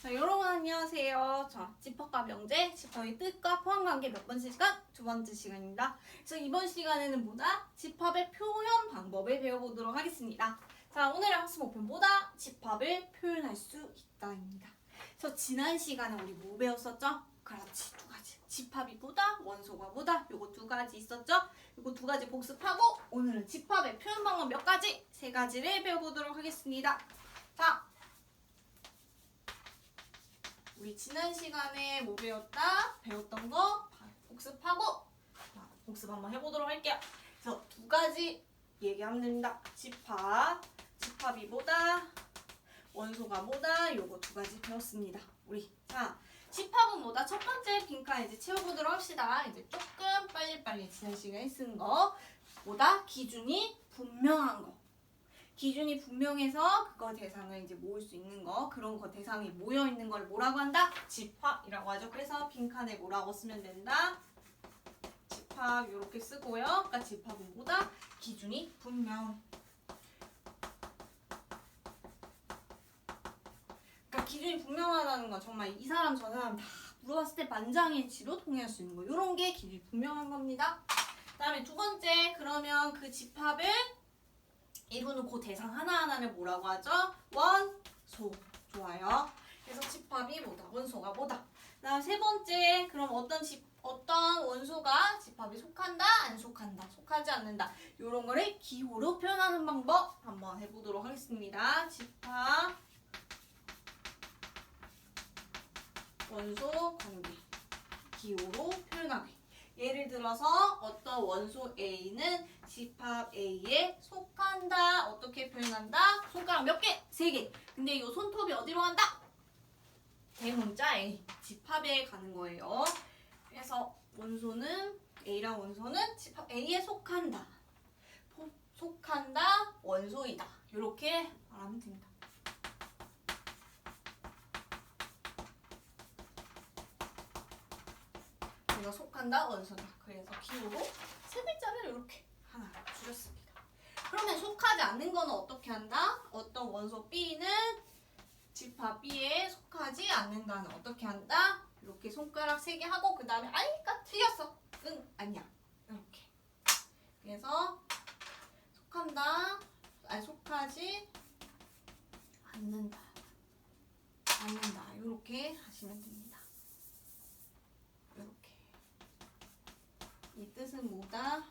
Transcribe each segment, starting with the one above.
자, 여러분 안녕하세요. 자, 집합과 명제, 집합의 뜻과 포함 관계 몇 번째 시간? 두 번째 시간입니다. 그래서 이번 시간에는 뭐다? 집합의 표현 방법을 배워보도록 하겠습니다. 자, 오늘의 학습 목표는 집합을 표현할 수 있다입니다. 그래서 지난 시간에 우리 뭐 배웠었죠? 그렇지, 두 가지. 집합이 보다, 원소가 보다, 요거 두 가지 있었죠? 요거 두 가지 복습하고 오늘은 집합의 표현 방법 몇 가지? 세 가지를 배워보도록 하겠습니다. 자, 우리 지난 시간에 뭐 배웠다? 배웠던 거 복습하고 자, 복습 한번 해보도록 할게요. 그래서 두 가지 얘기하면 됩니다. 집합, 집합이 뭐다? 원소가 뭐다? 요거 두 가지 배웠습니다. 우리 자 집합은 뭐다? 첫 번째 빈칸 이제 채워보도록 합시다. 이제 조금 빨리빨리 지난 시간에 쓴 거 뭐다? 기준이 분명한 거. 기준이 분명해서 그거 대상을 이제 모을 수 있는 거 그런 거 대상이 모여 있는 걸 뭐라고 한다? 집합이라고 하죠. 그래서 빈칸에 뭐라고 쓰면 된다? 집합 이렇게 쓰고요. 그러니까 집합은 뭐다? 기준이 분명. 그러니까 기준이 분명하다는 건 정말 이 사람 저 사람 다 물어봤을 때 만장일치로 동의할 수 있는 거. 이런 게 기준이 분명한 겁니다. 그다음에 두 번째 그러면 그 집합을 이루는 그 대상 하나하나를 뭐라고 하죠? 원소. 좋아요. 그래서 집합이 뭐다? 원소가 뭐다? 그다음 세 번째 그럼 어떤 집 어떤 원소가 집합에 속한다? 안 속한다? 속하지 않는다. 이런 거를 기호로 표현하는 방법 한번 해보도록 하겠습니다. 집합 원소 관계 기호로 표현하기. 예를 들어서 어떤 원소 A는 집합 A에 속한다. 어떻게 표현한다? 손가락 몇 개? 세 개. 근데 이 손톱이 어디로 간다? 대문자 A. 집합에 가는 거예요. 그래서 원소는 A랑 원소는 집합 A에 속한다. 포- 속한다. 원소이다. 이렇게 말하면 됩니다. 내가 속한다 원소다. 그래서 기호로 세 글자를 이렇게 하나 줄였습니다. 그러면 속하지 않는 거는 어떻게 한다? 어떤 원소 B는 집합 B에 속하지 않는다는 어떻게 한다? 이렇게 손가락 세 개 하고 그 다음에 아니까 틀렸어. 응 아니야. 이렇게. 그래서 속한다. 아니 속하지 않는다. 않는다. 이렇게 하시면 됩니다. 이렇게. 이 뭐다?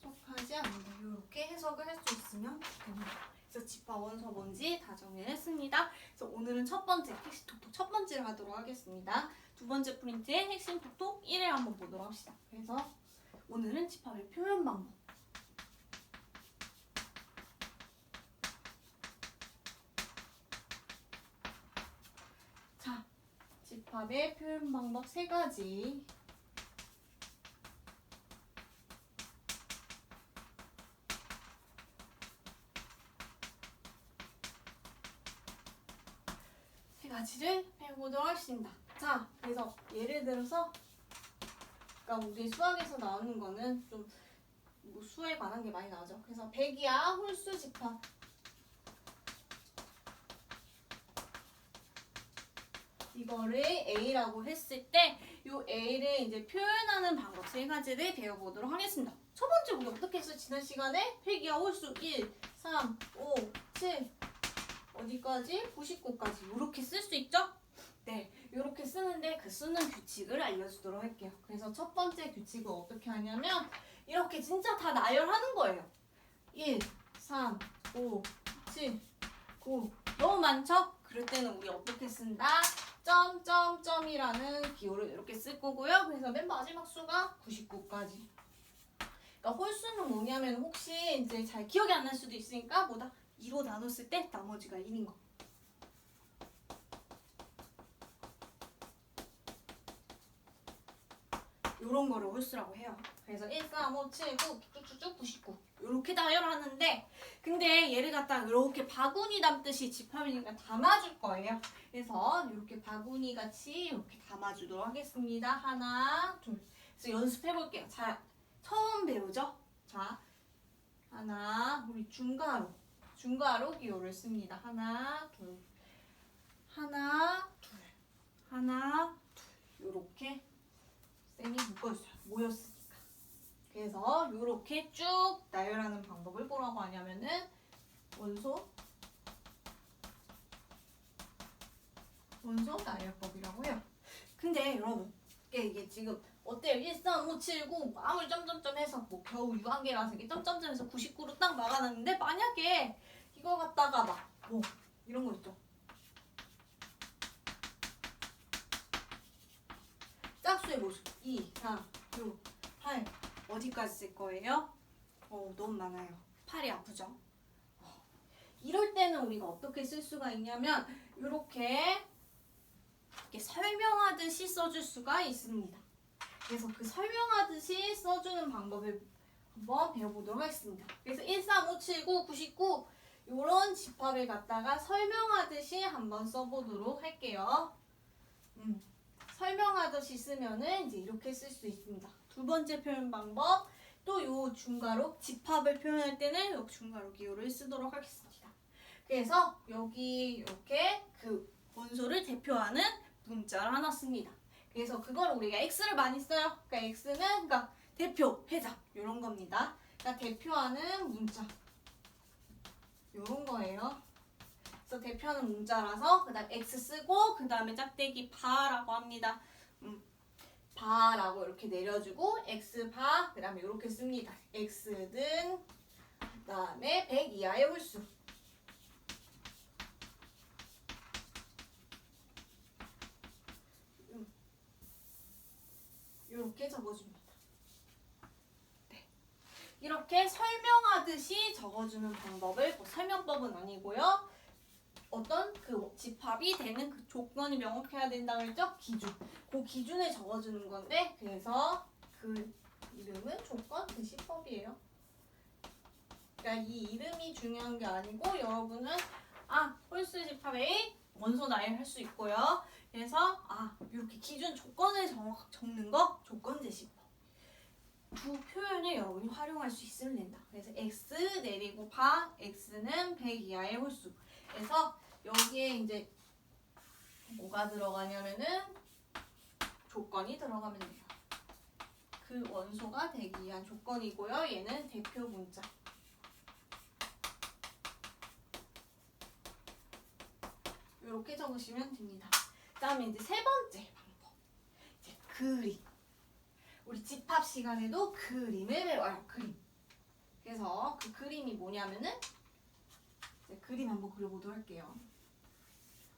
속하지 않는다. 이렇게 해석을 할 수 있으면 됩니다. 그래서 집합 원소 뭔지 다 정리를 했습니다. 그래서 오늘은 첫 번째 핵심 톡톡 첫 번째를 하도록 하겠습니다. 두 번째 프린트의 핵심 톡톡 1을 한번 보도록 합시다. 그래서 오늘은 집합의 표현 방법. 집합의 표현 방법 세 가지. 세 가지를 배워보도록 하겠습니다. 자, 그래서 예를 들어서 그러니까 우리 수학에서 나오는 거는 좀 뭐 수에 관한 게 많이 나오죠. 그래서 백이야 홀수 집합. 이거를 A라고 했을 때 이 A를 이제 표현하는 방법 세 가지를 배워보도록 하겠습니다. 첫 번째 우리 어떻게 했어? 지난 시간에 백이야 홀수 1, 3, 5, 7 어디까지? 99까지 이렇게 쓸 수 있죠? 네, 이렇게 쓰는데 그 쓰는 규칙을 알려주도록 할게요. 그래서 첫 번째 규칙은 어떻게 하냐면 이렇게 진짜 다 나열하는 거예요. 1, 3, 5, 7, 9 너무 많죠? 그럴 때는 우리 어떻게 쓴다? 점점점이라는 기호를 이렇게 쓸 거고요. 그래서 맨 마지막 수가 99까지. 그러니까 홀수는 뭐냐면 혹시 이제 잘 기억이 안 날 수도 있으니까 뭐다 2로 나눴을 때 나머지가 1인 거. 요런 거를 홀수라고 해요. 그래서 1, 4, 5, 7, 9, 쭉쭉쭉 99 요렇게 나열하는데 근데 얘를 갖다가 이렇게 바구니 담듯이 집합이니까 담아줄 거예요. 그래서 이렇게 바구니 같이 이렇게 담아주도록 하겠습니다. 하나, 둘. 그래서 연습해 볼게요. 자, 처음 배우죠? 자, 하나, 우리 중괄호. 중괄호 기호를 씁니다. 하나, 둘, 하나, 둘, 하나, 둘. 요렇게 쌤이 묶어주세요. 모였으니까. 그래서 요렇게 쭉 나열하는 방법을 뭐라고 하냐면은 원소 원소 나열법이라고 해요. 근데 여러분 이게, 지금 어때요? 13579 아무리 점점점 해서 뭐 겨우 유한계라서 이게 점점점 해서 99로 딱 막아놨는데 만약에 이거 갖다가 막 뭐 이런 거 있죠. 짝수의 모습 2, 4, 6, 8 어디까지 쓸 거예요? 어 너무 많아요. 팔이 아프죠? 어. 이럴 때는 우리가 어떻게 쓸 수가 있냐면 이렇게 이렇게 설명하듯이 써줄 수가 있습니다. 그래서 그 설명하듯이 써주는 방법을 한번 배워보도록 하겠습니다. 그래서 1, 3, 5, 7, 9, 99 이런 집합을 갖다가 설명하듯이 한번 써보도록 할게요. 음, 설명하듯이 쓰면은 이제 이렇게 쓸 수 있습니다. 두 번째 표현 방법 또 요 중괄호 집합을 표현할 때는 요 중괄호 기호를 쓰도록 하겠습니다. 그래서 여기 이렇게 그 원소를 대표하는 문자를 하나 씁니다. 그래서 그걸 우리가 x를 많이 써요. 그러니까 x는 그러니까 대표, 회장 이런 겁니다. 그러니까 대표하는 문자 이런 거예요. 그래서 대표하는 문자라서 그다음 x 쓰고 그 다음에 짝대기 바라고 합니다. 음, 바라고 이렇게 내려주고 x 바 그다음에 이렇게 씁니다. x는 그다음에 100 이하의 홀수. 이렇게 적어줍니다. 네. 이렇게 설명하듯이 적어주는 방법을 뭐 설명법은 아니고요. 어떤 그 집합이 되는 그 조건이 명확해야 된다고 했죠? 기준. 그 기준을 적어주는 건데 그래서 그 이름은 조건 대시법이에요. 그러니까 이 이름이 중요한 게 아니고 여러분은 아 홀수 집합 A 원소 나열 할수 있고요. 그래서 아 이렇게 기준 조건을 적, 적는 거 조건 제시법. 두 표현을 여러분이 활용할 수 있으면 된다. 그래서 x 내리고 바 x는 100 이하의 홀수. 그래서 여기에 이제 뭐가 들어가냐면은 조건이 들어가면 돼요. 그 원소가 되기 위한 조건이고요. 얘는 대표 문자. 이렇게 적으시면 됩니다. 그다음에 이제 세 번째 방법. 이제 그림. 우리 집합 시간에도 그림을 배워요. 그림. 그래서 그 그림이 뭐냐면은 이제 그림 한번 그려보도록 할게요.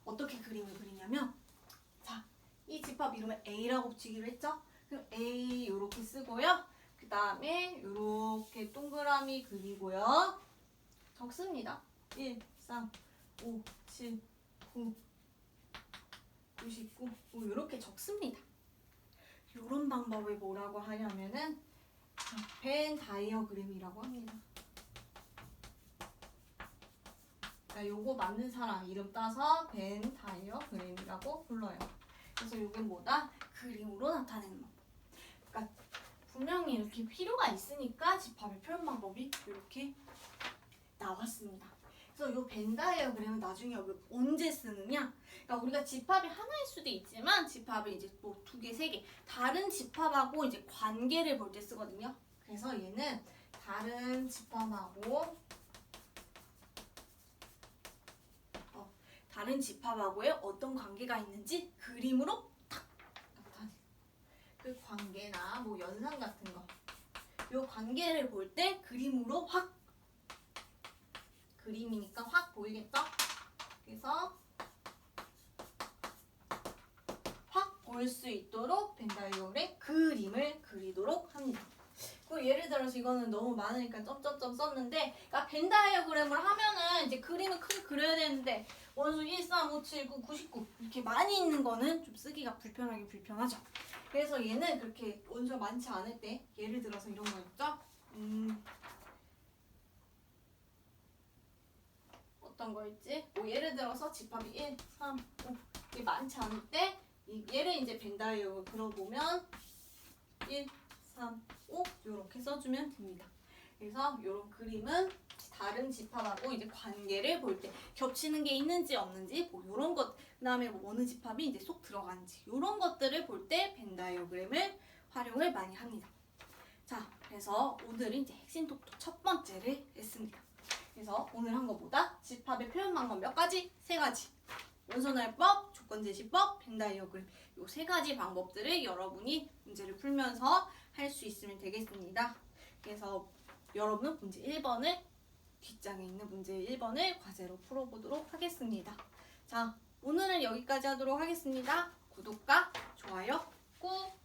어떻게 그림을 그리냐면 자, 이 집합 이름을 A라고 붙이기로 했죠? 그럼 A 이렇게 쓰고요. 그 다음에 이렇게 동그라미 그리고요. 적습니다. 1, 3, 5, 7, 9, 99, 뭐 이렇게 적습니다. 이런 방법을 뭐라고 하냐면은 벤 다이어그램이라고 합니다. 그러니까 요거 맞는 사람 이름 따서 벤 다이어그램이라고 불러요. 그래서 요게 뭐다? 그림으로 나타내는 방법. 그러니까 분명히 이렇게 필요가 있으니까 집합의 표현 방법이 이렇게 나왔습니다. 그래서 요 벤 다이어그램은 나중에 언제 쓰느냐? 그러니까 우리가 집합이 하나일 수도 있지만 집합을 이제 뭐 두 개, 세 개 다른 집합하고 이제 관계를 볼 때 쓰거든요. 그래서 얘는 다른 집합하고 다른 집합하고의 어떤 관계가 있는지 그림으로 탁 나타내. 그 관계나 뭐 연상 같은 거. 요 관계를 볼 때 그림으로 확 그림이니까 확 보이겠죠? 그래서 확 보일 수 있도록 벤다이올의 그림을 그리도록 합니다. 그 들어서 이거는 너무 많으니까 점점점 썼는데 그러니까 벤 다이어그램을 하면은 이제 그림을 크게 그려야 되는데 원수 1, 3, 5, 7, 9, 99 이렇게 많이 있는 거는 좀 쓰기가 불편하게 불편하죠. 그래서 얘는 그렇게 원수가 많지 않을 때 예를 들어서 이런 거 있죠? 음, 어떤 거 있지? 뭐 예를 들어서 집합이 1, 3, 5 이게 많지 않을 때 이- 얘를 이제 벤다이어 그려보면 1, 3, 5 이렇게 써주면 됩니다. 그래서 이런 그림은 다른 집합하고 이제 관계를 볼 때 겹치는 게 있는지 없는지 뭐 이런 것 그다음에 뭐 어느 집합이 이제 쏙 들어가는지 이런 것들을 볼 때 벤 다이어그램을 활용을 많이 합니다. 자, 그래서 오늘은 이제 핵심 톡톡 첫 번째를 했습니다. 그래서 오늘 한 것보다 집합의 표현 방법 몇 가지? 세 가지. 원소날법, 조건제시법, 벤다이어그램 이 세 가지 방법들을 여러분이 문제를 풀면서 할 수 있으면 되겠습니다. 그래서 여러분은 문제 1번을 뒷장에 있는 문제 1번을 과제로 풀어보도록 하겠습니다. 자, 오늘은 여기까지 하도록 하겠습니다. 구독과 좋아요 꾹